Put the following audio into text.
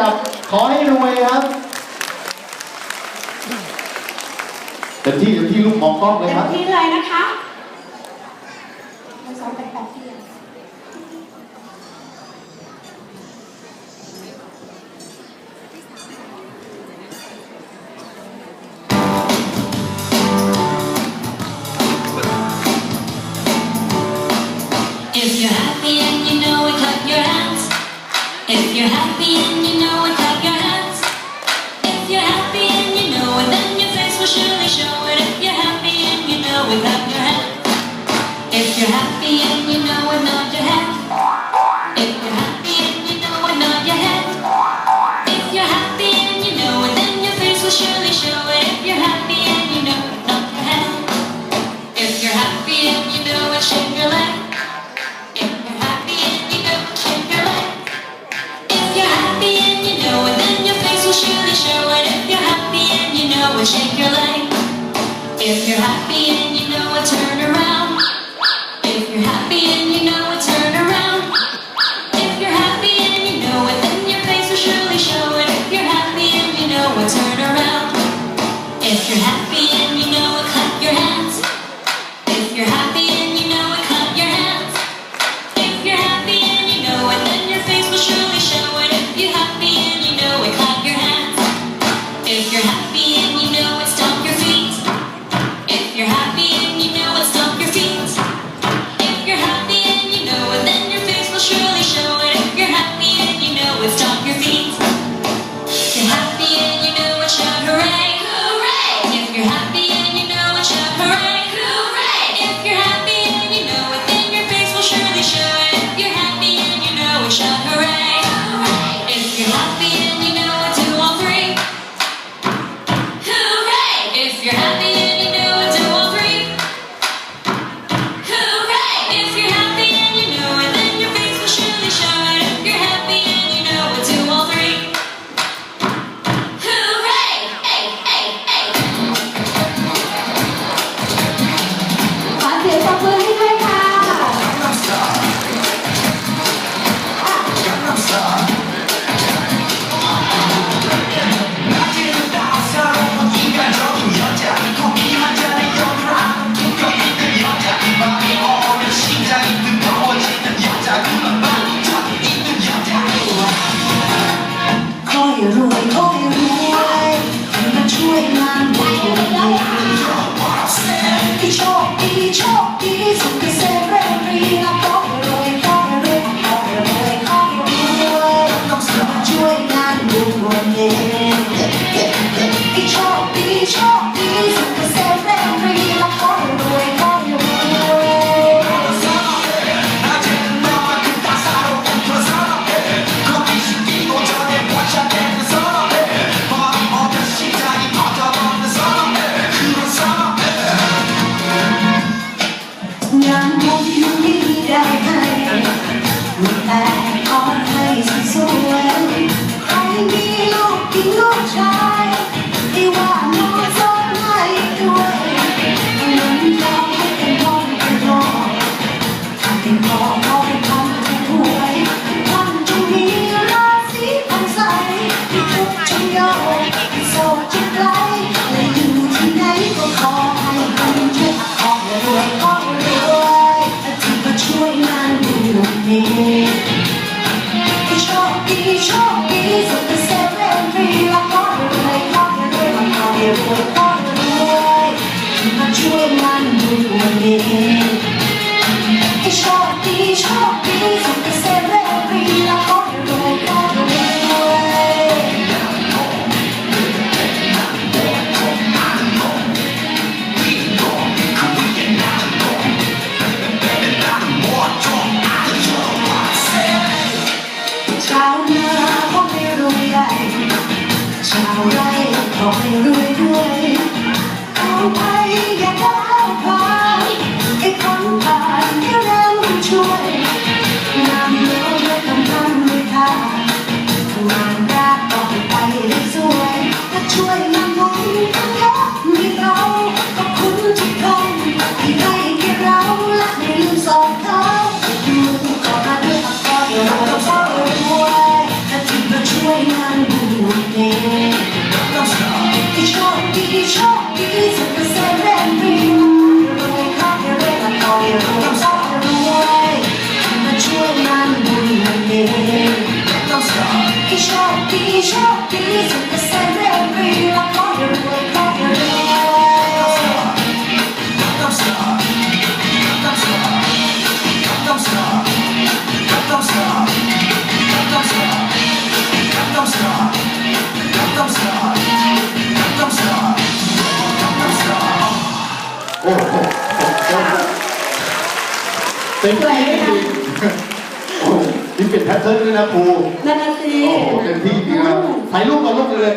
กับขอให้รวยครับเต็มที่เต็มที่ลูกมองกล้องเลยเต็คมรับ ที่เลยนะคะมันซ้อมแปดแ If you're happy and you Thank you. พ่อรวยมาช่วยมันดูวันนี้ให้โชคดีโชคดี โชคดีโช โอ้โหเต็มที่จริงโอ้โหนี่เป็นแพทเทิร์นด้วยนะครูนั่นน่ะสิโอ้โหเต็มที่จริงครับถ่ายรูปกับลูกเลย